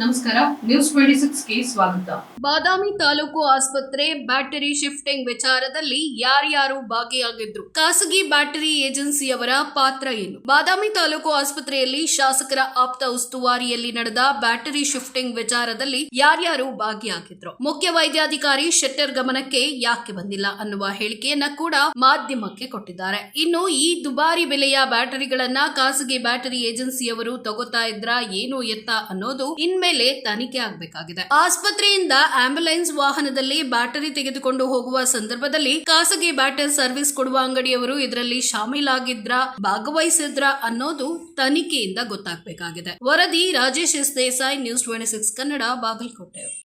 ನಮಸ್ಕಾರ news twenty ಸಿಕ್ಸ್ಗೆ ಸ್ವಾಗತ. ಬಾದಾಮಿ ತಾಲೂಕು ಆಸ್ಪತ್ರೆ ಬ್ಯಾಟರಿ ಶಿಫ್ಟಿಂಗ್ ವಿಚಾರದಲ್ಲಿ ಯಾರ್ಯಾರು ಭಾಗಿಯಾಗಿದ್ರು? ಖಾಸಗಿ ಬ್ಯಾಟರಿ ಏಜೆನ್ಸಿಯವರ ಪಾತ್ರ ಏನು? ಬಾದಾಮಿ ತಾಲೂಕು ಆಸ್ಪತ್ರೆಯಲ್ಲಿ ಶಾಸಕರ ಆಪ್ತ ಉಸ್ತುವಾರಿಯಲ್ಲಿ ನಡೆದ ಬ್ಯಾಟರಿ ಶಿಫ್ಟಿಂಗ್ ವಿಚಾರದಲ್ಲಿ ಯಾರ್ಯಾರು ಭಾಗಿಯಾಗಿದ್ರು? ಮುಖ್ಯ ವೈದ್ಯಾಧಿಕಾರಿ ಶೆಟ್ಟರ್ ಗಮನಕ್ಕೆ ಯಾಕೆ ಬಂದಿಲ್ಲ ಅನ್ನುವ ಹೇಳಿಕೆಯನ್ನ ಕೂಡ ಮಾಧ್ಯಮಕ್ಕೆ ಕೊಟ್ಟಿದ್ದಾರೆ. ಇನ್ನು ಈ ದುಬಾರಿ ಬೆಲೆಯ ಬ್ಯಾಟರಿಗಳನ್ನ ಖಾಸಗಿ ಬ್ಯಾಟರಿ ಏಜೆನ್ಸಿಯವರು ತಗೋತಾ ಇದ್ರ, ಏನು ಎತ್ತ ಅನ್ನೋದು ಇನ್ಮೇಲೆ ತನಿಖೆ ಆಗಬೇಕಾಗಿದೆ. ಆಸ್ಪತ್ರೆಯಿಂದ ಆಂಬ್ಯುಲೆನ್ಸ್ ವಾಹನದಲ್ಲಿ ಬ್ಯಾಟರಿ ತೆಗೆದುಕೊಂಡು ಹೋಗುವ ಸಂದರ್ಭದಲ್ಲಿ ಖಾಸಗಿ ಬ್ಯಾಟರಿ ಸರ್ವಿಸ್ ಕೊಡುವ ಅಂಗಡಿಯವರು ಇದರಲ್ಲಿ ಶಾಮೀಲಾಗಿದ್ರ, ಭಾಗವಹಿಸಿದ್ರ ಅನ್ನೋದು ತನಿಖೆಯಿಂದ ಗೊತ್ತಾಗಬೇಕಾಗಿದೆ. ವರದಿ Rajesh S Desai, news twenty six Kannada, Bagalkote.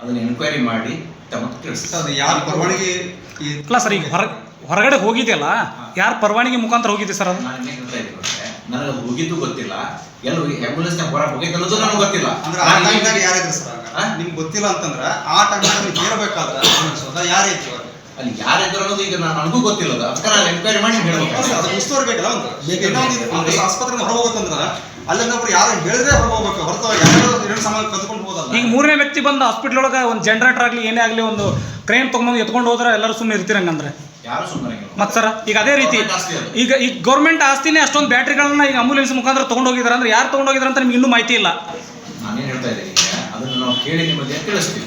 ಅದನ್ನ ಎನ್ಕ್ವೈರಿ ಮಾಡಿ ತಮಗೆ ತಿಳಿಸ್ತಾರೆ ಅದು ಯಾರು ಪರವಾನಗಿ ಇಲ್ಲ ಸರ್ ಈಗ ಹೊರ ಹೊರಗಡೆ ಹೋಗಿದೆಯಲ್ಲ ಯಾರ ಪರವಾನಗಿ ಮುಖಾಂತರ ಹೋಗಿದೆ ಸರ್ ಅದು? ನನಗೆ ಅದು ಹೋಗಿದ್ದು ಗೊತ್ತಿಲ್ಲ. ಎಲ್ಲ ಆಂಬುಲೆನ್ಸ್ ಹೊರಗೆ ಹೋಗಿದ್ದು ಅನ್ನೋದು ನನಗೆ ಗೊತ್ತಿಲ್ಲ. ಅಂದ್ರೆ ಆ ನಾನು ಟೈಮ್ನಾಗ ಯಾರಿದ್ರು ಸರ್ ಆ? ನಿಮ್ಗೆ ಗೊತ್ತಿಲ್ಲ ಅಂತಂದ್ರೆ ಆ ಟೈಮ್ ನೀವು ಹೇಳಬೇಕಾದ್ರೆ ಯಾರೈತಿ ಇವಾಗ ಅಲ್ಲಿ ಯಾರಿದ್ರು ಅನ್ನೋದು ಈಗ ನಾನು ನನಗೂ ಗೊತ್ತಿಲ್ಲ ಅದಕ್ಕೆ ನಾನು ಎನ್ಕ್ವೈರಿ ಮಾಡಿ ಹೇಳ್ಬೇಕು. ಒಂದು. ಈಗ ಇನ್ನೊಂದು ಇದು ಒಂದು ಆಸ್ಪತ್ರೆಯಿಂದ ಹೊರ ಹೋಗ್ಬೇಕಂದ್ರ ಅಲ್ಲಿಂದ ಒಬ್ರು ಯಾರು ಹೇಳಿದ್ರೆ ಹೊರ ಹೋಗ್ಬೇಕು. ಹೊರತು ಯಾರು ಎರಡು ಸಮಾನ ಕದ್ಕೊಂಡು ಹೋಗಲ್ಲ ಈಗ ಮೂರನೇ ವ್ಯಕ್ತಿ ಬಂದು ಹಾಸ್ಪಿಟ್ಲ್ ಒಳಗೆ ಒಂದು ಜನರೇಟರ್ ಆಗಲಿ ಏನೇ ಆಗಲಿ ಒಂದು ಕ್ರೇನ್ ತೊಗೊಂಡು ಎತ್ಕೊಂಡು ಹೋದ್ರೆ ಎಲ್ಲರೂ ಸುಮ್ಮನೆ ಇರ್ತೀರಂಗಂದ್ರೆ ಯಾರು ಸುಮ್ಮನೆ ಮತ್ತೆ ಸರ್ ಈಗ ಅದೇ ರೀತಿ. ಈಗ ಈ ಗೌರ್ಮೆಂಟ್ ಆಸ್ತಿನೇ ಅಷ್ಟೊಂದು ಬ್ಯಾಟ್ರಿಗಳನ್ನ ಈಗ ಆಂಬುಲೆನ್ಸ್ ಮುಖಾಂತರ ತೊಗೊಂಡು ಹೋಗಿದ್ದಾರೆ ಅಂದ್ರೆ ಯಾರು ತೊಗೊಂಡು ಹೋಗಿದ್ದಾರೆ ಅಂತ ನಿಮ್ಗೆ ಇನ್ನೂ ಮಾಹಿತಿ ಇಲ್ಲ. ನಾನೇನು ಹೇಳ್ತಾ ಇದ್ದೀನಿ ಅದನ್ನು ನಾವು ಕೇಳಿ ನಿಮಗೆ ತಿಳಿಸ್ತೀವಿ.